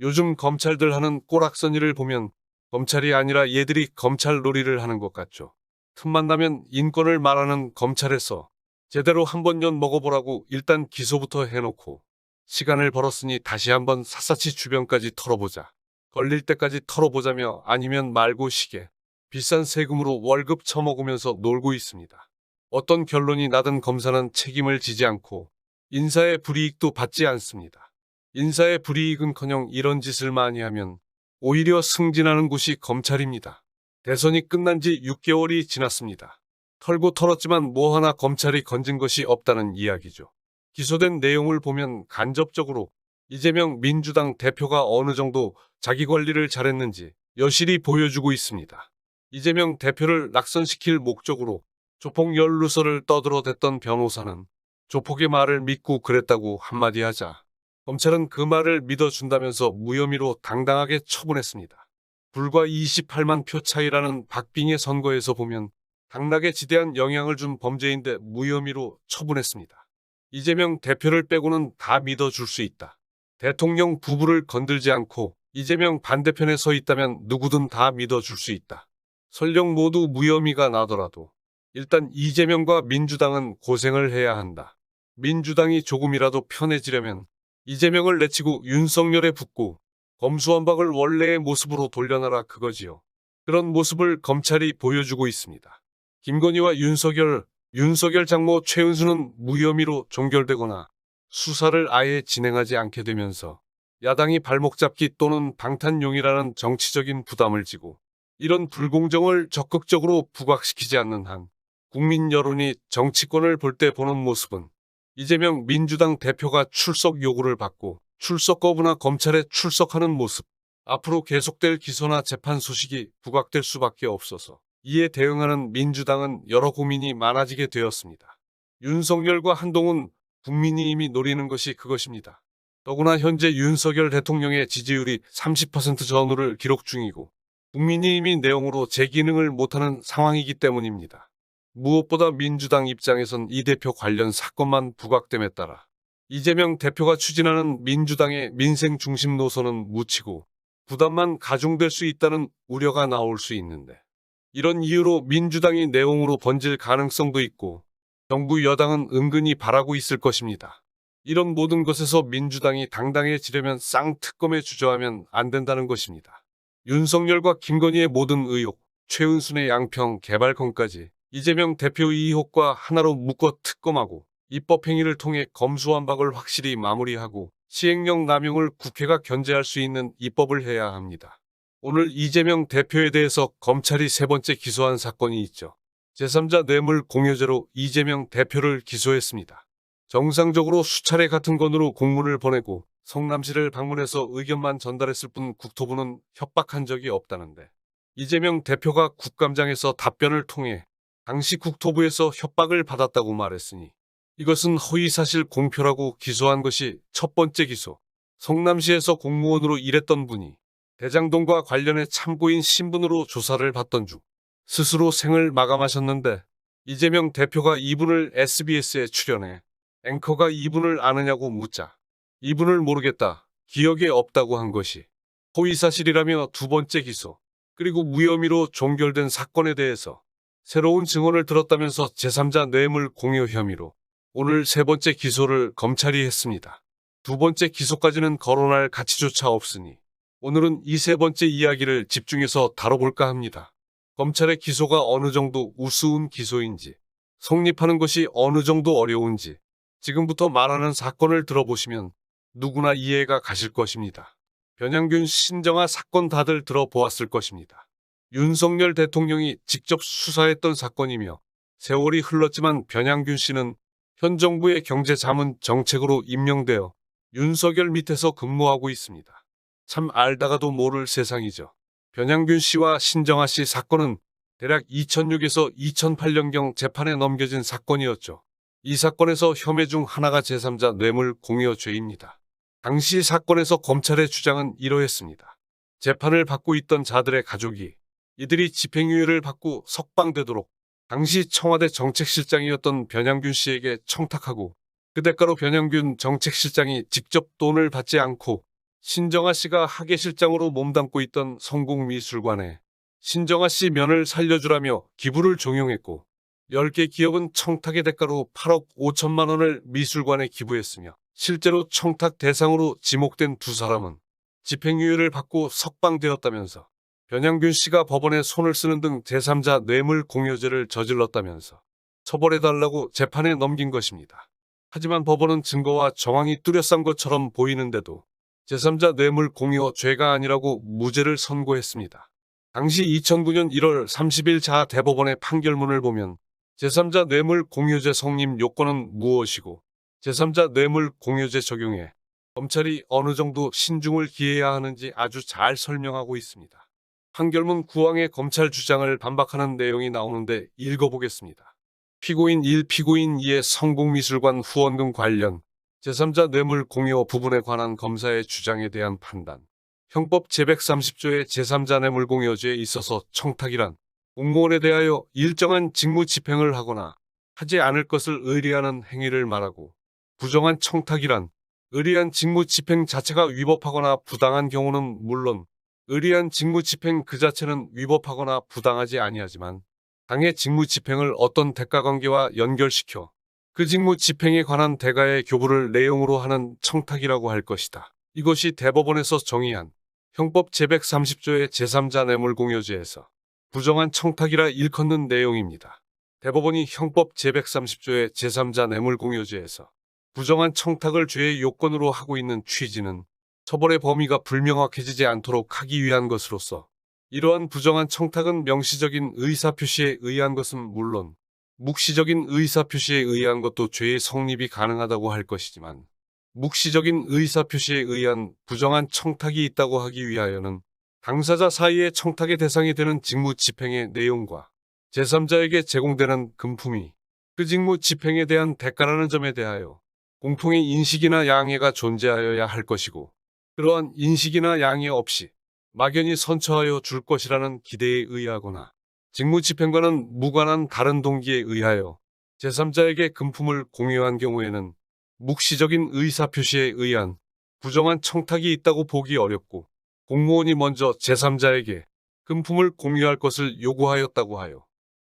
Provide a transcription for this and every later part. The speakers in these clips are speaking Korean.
요즘 검찰들 하는 꼬락서니를 보면 검찰이 아니라 얘들이 검찰 놀이를 하는 것 같죠. 틈만 나면 인권을 말하는 검찰에서 제대로 한 번 연 먹어보라고 일단 기소부터 해놓고 시간을 벌었으니 다시 한번 샅샅이 주변까지 털어보자. 걸릴 때까지 털어보자며 아니면 말고 시게 비싼 세금으로 월급 처먹으면서 놀고 있습니다. 어떤 결론이 나든 검사는 책임을 지지 않고 인사의 불이익도 받지 않습니다. 인사의 불이익은커녕 이런 짓을 많이 하면 오히려 승진하는 곳이 검찰입니다. 대선이 끝난 지 6개월이 지났습니다. 털고 털었지만 뭐 하나 검찰이 건진 것이 없다는 이야기죠. 기소된 내용을 보면 간접적으로 이재명 민주당 대표가 어느 정도 자기 관리를 잘했는지 여실히 보여주고 있습니다. 이재명 대표를 낙선시킬 목적으로 조폭 연루설을 떠들어 댔던 변호사는 조폭의 말을 믿고 그랬다고 한마디 하자 검찰은 그 말을 믿어준다면서 무혐의로 당당하게 처분했습니다. 불과 28만 표 차이라는 박빙의 선거에서 보면 당락에 지대한 영향을 준 범죄인데 무혐의로 처분했습니다. 이재명 대표를 빼고는 다 믿어줄 수 있다. 대통령 부부를 건들지 않고 이재명 반대편에 서 있다면 누구든 다 믿어줄 수 있다. 설령 모두 무혐의가 나더라도 일단 이재명과 민주당은 고생을 해야 한다. 민주당이 조금이라도 편해지려면 이재명을 내치고 윤석열에 붙고 검수완박을 원래의 모습으로 돌려놔라 그거지요. 그런 모습을 검찰이 보여주고 있습니다. 김건희와 윤석열, 윤석열 장모 최은수는 무혐의로 종결되거나 수사를 아예 진행하지 않게 되면서 야당이 발목 잡기 또는 방탄용이라는 정치적인 부담을 지고 이런 불공정을 적극적으로 부각시키지 않는 한 국민 여론이 정치권을 볼 때 보는 모습은 이재명 민주당 대표가 출석 요구를 받고 출석 거부나 검찰에 출석하는 모습, 앞으로 계속될 기소나 재판 소식이 부각될 수밖에 없어서 이에 대응하는 민주당은 여러 고민이 많아지게 되었습니다. 윤석열과 한동훈 국민이 이미 노리는 것이 그것입니다. 더구나 현재 윤석열 대통령의 지지율이 30% 전후를 기록 중이고 국민이 이미 내용으로 제 기능을 못하는 상황이기 때문입니다. 무엇보다 민주당 입장에선 이 대표 관련 사건만 부각됨에 따라 이재명 대표가 추진하는 민주당의 민생 중심 노선은 묻히고 부담만 가중될 수 있다는 우려가 나올 수 있는데 이런 이유로 민주당이 내용으로 번질 가능성도 있고 정부 여당은 은근히 바라고 있을 것입니다. 이런 모든 것에서 민주당이 당당해지려면 쌍특검에 주저하면 안 된다는 것입니다. 윤석열과 김건희의 모든 의혹, 최은순의 양평 개발건까지 이재명 대표 의혹과 하나로 묶어 특검하고 입법행위를 통해 검수완박을 확실히 마무리하고 시행령 남용을 국회가 견제할 수 있는 입법을 해야 합니다. 오늘 이재명 대표에 대해서 검찰이 세 번째 기소한 사건이 있죠. 제3자 뇌물 공여죄로 이재명 대표를 기소했습니다. 정상적으로 수차례 같은 건으로 공문을 보내고 성남시를 방문해서 의견만 전달했을 뿐 국토부는 협박한 적이 없다는데 이재명 대표가 국감장에서 답변을 통해 당시 국토부에서 협박을 받았다고 말했으니 이것은 허위사실 공표라고 기소한 것이 첫 번째 기소. 성남시에서 공무원으로 일했던 분이 대장동과 관련해 참고인 신분으로 조사를 받던 중 스스로 생을 마감하셨는데 이재명 대표가 이분을 SBS에 출연해 앵커가 이분을 아느냐고 묻자 이분을 모르겠다. 기억에 없다고 한 것이 허위사실이라며 두 번째 기소. 그리고 무혐의로 종결된 사건에 대해서 새로운 증언을 들었다면서 제3자 뇌물 공여 혐의로 오늘 세 번째 기소를 검찰이 했습니다. 두 번째 기소까지는 거론할 가치조차 없으니 오늘은 이 세 번째 이야기를 집중해서 다뤄볼까 합니다. 검찰의 기소가 어느 정도 우스운 기소인지, 성립하는 것이 어느 정도 어려운지 지금부터 말하는 사건을 들어보시면 누구나 이해가 가실 것입니다. 변양균 신정아 사건 다들 들어보았을 것입니다. 윤석열 대통령이 직접 수사했던 사건이며 세월이 흘렀지만 변양균 씨는 현 정부의 경제자문 정책으로 임명되어 윤석열 밑에서 근무하고 있습니다. 참 알다가도 모를 세상이죠. 변양균 씨와 신정아 씨 사건은 대략 2006에서 2008년경 재판에 넘겨진 사건이었죠. 이 사건에서 혐의 중 하나가 제3자 뇌물 공여 죄입니다. 당시 사건에서 검찰의 주장은 이러했습니다. 재판을 받고 있던 자들의 가족이 이들이 집행유예를 받고 석방되도록 당시 청와대 정책실장이었던 변양균 씨에게 청탁하고 그 대가로 변양균 정책실장이 직접 돈을 받지 않고 신정아 씨가 학예실장으로 몸담고 있던 성공미술관에 신정아 씨 면을 살려주라며 기부를 종용했고 10개 기업은 청탁의 대가로 8억 5천만 원을 미술관에 기부했으며 실제로 청탁 대상으로 지목된 두 사람은 집행유예를 받고 석방되었다면서 변양균 씨가 법원에 손을 쓰는 등 제3자 뇌물 공여죄를 저질렀다면서 처벌해달라고 재판에 넘긴 것입니다. 하지만 법원은 증거와 정황이 뚜렷한 것처럼 보이는데도 제3자 뇌물 공여 죄가 아니라고 무죄를 선고했습니다. 당시 2009년 1월 30일 자 대법원의 판결문을 보면 제3자 뇌물 공여죄 성립 요건은 무엇이고 제3자 뇌물 공여죄 적용에 검찰이 어느 정도 신중을 기해야 하는지 아주 잘 설명하고 있습니다. 판결문 구항의 검찰 주장을 반박하는 내용이 나오는데 읽어보겠습니다. 피고인 1, 피고인 2의 성공미술관 후원금 관련 제3자 뇌물 공여 부분에 관한 검사의 주장에 대한 판단. 형법 제130조의 제3자 뇌물 공여죄에 있어서 청탁이란 공무원에 대하여 일정한 직무 집행을 하거나 하지 않을 것을 의뢰하는 행위를 말하고 부정한 청탁이란 의뢰한 직무 집행 자체가 위법하거나 부당한 경우는 물론 의뢰한 직무 집행 그 자체는 위법하거나 부당하지 아니하지만 당의 직무 집행을 어떤 대가 관계와 연결시켜 그 직무 집행에 관한 대가의 교부를 내용으로 하는 청탁이라고 할 것이다. 이것이 대법원에서 정의한 형법 제130조의 제3자 뇌물공여죄에서 부정한 청탁이라 일컫는 내용입니다. 대법원이 형법 제130조의 제3자 뇌물공여죄에서 부정한 청탁을 죄의 요건으로 하고 있는 취지는 처벌의 범위가 불명확해지지 않도록 하기 위한 것으로서 이러한 부정한 청탁은 명시적인 의사표시에 의한 것은 물론 묵시적인 의사표시에 의한 것도 죄의 성립이 가능하다고 할 것이지만 묵시적인 의사표시에 의한 부정한 청탁이 있다고 하기 위하여는 당사자 사이의 청탁의 대상이 되는 직무 집행의 내용과 제3자에게 제공되는 금품이 그 직무 집행에 대한 대가라는 점에 대하여 공통의 인식이나 양해가 존재하여야 할 것이고 그러한 인식이나 양해 없이 막연히 선처하여 줄 것이라는 기대에 의하거나 직무 집행과는 무관한 다른 동기에 의하여 제3자에게 금품을 공유한 경우에는 묵시적인 의사표시에 의한 부정한 청탁이 있다고 보기 어렵고 공무원이 먼저 제3자에게 금품을 공유할 것을 요구하였다고 하여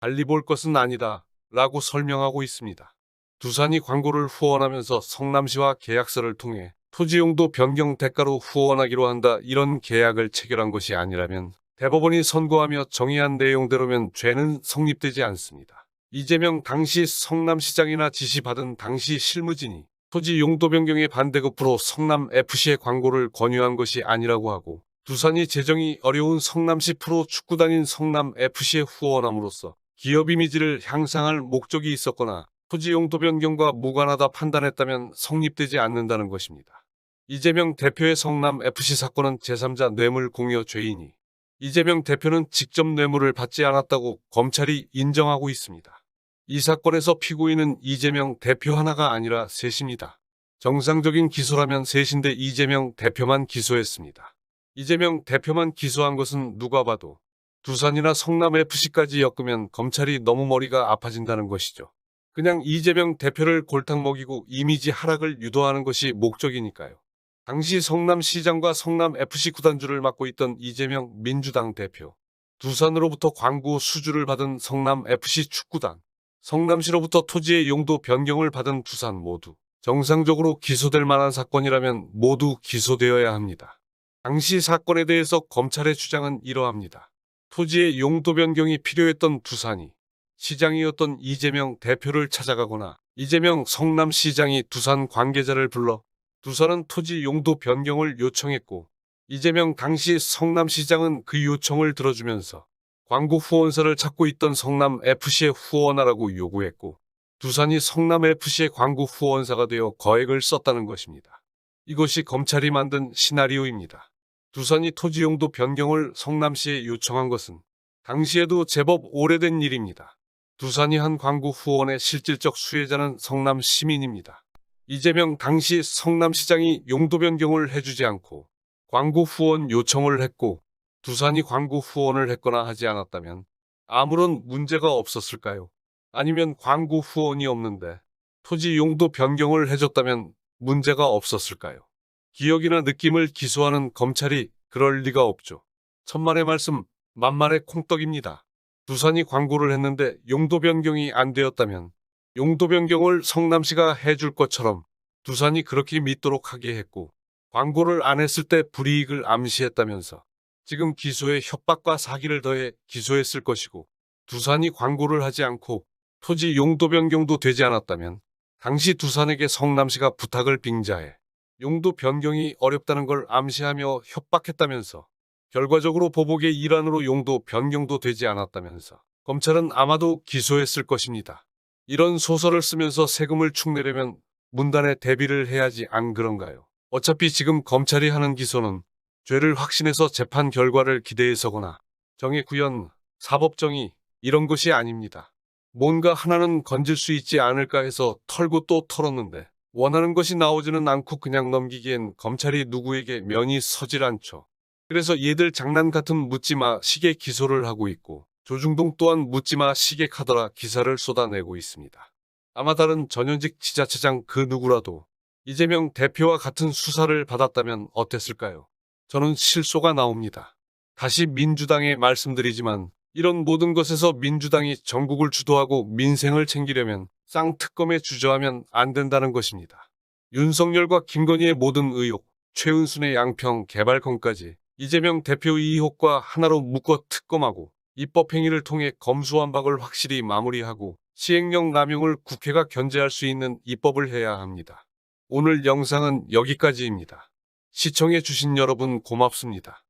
달리 볼 것은 아니다 라고 설명하고 있습니다. 두산이 광고를 후원하면서 성남시와 계약서를 통해 토지 용도 변경 대가로 후원하기로 한다 이런 계약을 체결한 것이 아니라면 대법원이 선고하며 정의한 내용대로면 죄는 성립되지 않습니다. 이재명 당시 성남시장이나 지시받은 당시 실무진이 토지 용도 변경의 반대급부로 성남FC의 광고를 권유한 것이 아니라고 하고 두산이 재정이 어려운 성남시 프로 축구단인 성남FC에 후원함으로써 기업 이미지를 향상할 목적이 있었거나 토지 용도 변경과 무관하다 판단했다면 성립되지 않는다는 것입니다. 이재명 대표의 성남 FC 사건은 제3자 뇌물 공여 죄이니 이재명 대표는 직접 뇌물을 받지 않았다고 검찰이 인정하고 있습니다. 이 사건에서 피고인은 이재명 대표 하나가 아니라 셋입니다. 정상적인 기소라면 셋인데 이재명 대표만 기소했습니다. 이재명 대표만 기소한 것은 누가 봐도 두산이나 성남FC까지 엮으면 검찰이 너무 머리가 아파진다는 것이죠. 그냥 이재명 대표를 골탕 먹이고 이미지 하락을 유도하는 것이 목적이니까요. 당시 성남시장과 성남FC 구단주를 맡고 있던 이재명 민주당 대표, 두산으로부터 광고 수주를 받은 성남FC 축구단, 성남시로부터 토지의 용도 변경을 받은 두산 모두 정상적으로 기소될 만한 사건이라면 모두 기소되어야 합니다. 당시 사건에 대해서 검찰의 주장은 이러합니다. 토지의 용도 변경이 필요했던 두산이 시장이었던 이재명 대표를 찾아가거나 이재명 성남시장이 두산 관계자를 불러 두산은 토지 용도 변경을 요청했고 이재명 당시 성남시장은 그 요청을 들어주면서 광고 후원사를 찾고 있던 성남FC에 후원하라고 요구했고 두산이 성남FC의 광고 후원사가 되어 거액을 썼다는 것입니다. 이것이 검찰이 만든 시나리오입니다. 두산이 토지 용도 변경을 성남시에 요청한 것은 당시에도 제법 오래된 일입니다. 두산이 한 광고 후원의 실질적 수혜자는 성남 시민입니다. 이재명 당시 성남시장이 용도 변경을 해주지 않고 광고 후원 요청을 했고 두산이 광고 후원을 했거나 하지 않았다면 아무런 문제가 없었을까요? 아니면 광고 후원이 없는데 토지 용도 변경을 해줬다면 문제가 없었을까요? 기억이나 느낌을 기소하는 검찰이 그럴 리가 없죠. 천만의 말씀, 만만의 콩떡입니다. 두산이 광고를 했는데 용도 변경이 안 되었다면 용도 변경을 성남시가 해줄 것처럼 두산이 그렇게 믿도록 하게 했고 광고를 안 했을 때 불이익을 암시했다면서 지금 기소에 협박과 사기를 더해 기소했을 것이고 두산이 광고를 하지 않고 토지 용도 변경도 되지 않았다면 당시 두산에게 성남시가 부탁을 빙자해 용도 변경이 어렵다는 걸 암시하며 협박했다면서 결과적으로 보복의 일환으로 용도 변경도 되지 않았다면서 검찰은 아마도 기소했을 것입니다. 이런 소설을 쓰면서 세금을 축내려면 문단에 대비를 해야지 안 그런가요? 어차피 지금 검찰이 하는 기소는 죄를 확신해서 재판 결과를 기대해서거나 정의 구현, 사법정의 이런 것이 아닙니다. 뭔가 하나는 건질 수 있지 않을까 해서 털고 또 털었는데 원하는 것이 나오지는 않고 그냥 넘기기엔 검찰이 누구에게 면이 서질 않죠. 그래서 얘들 장난 같은 묻지마 시계 기소를 하고 있고 조중동 또한 묻지마 시계 카더라 기사를 쏟아내고 있습니다. 아마 다른 전현직 지자체장 그 누구라도 이재명 대표와 같은 수사를 받았다면 어땠을까요? 저는 실소가 나옵니다. 다시 민주당에 말씀드리지만 이런 모든 것에서 민주당이 전국을 주도하고 민생을 챙기려면 쌍특검에 주저하면 안 된다는 것입니다. 윤석열과 김건희의 모든 의혹, 최은순의 양평 개발건까지 이재명 대표 의혹과 하나로 묶어 특검하고 입법행위를 통해 검수완박을 확실히 마무리하고 시행령 남용을 국회가 견제할 수 있는 입법을 해야 합니다. 오늘 영상은 여기까지입니다. 시청해 주신 여러분 고맙습니다.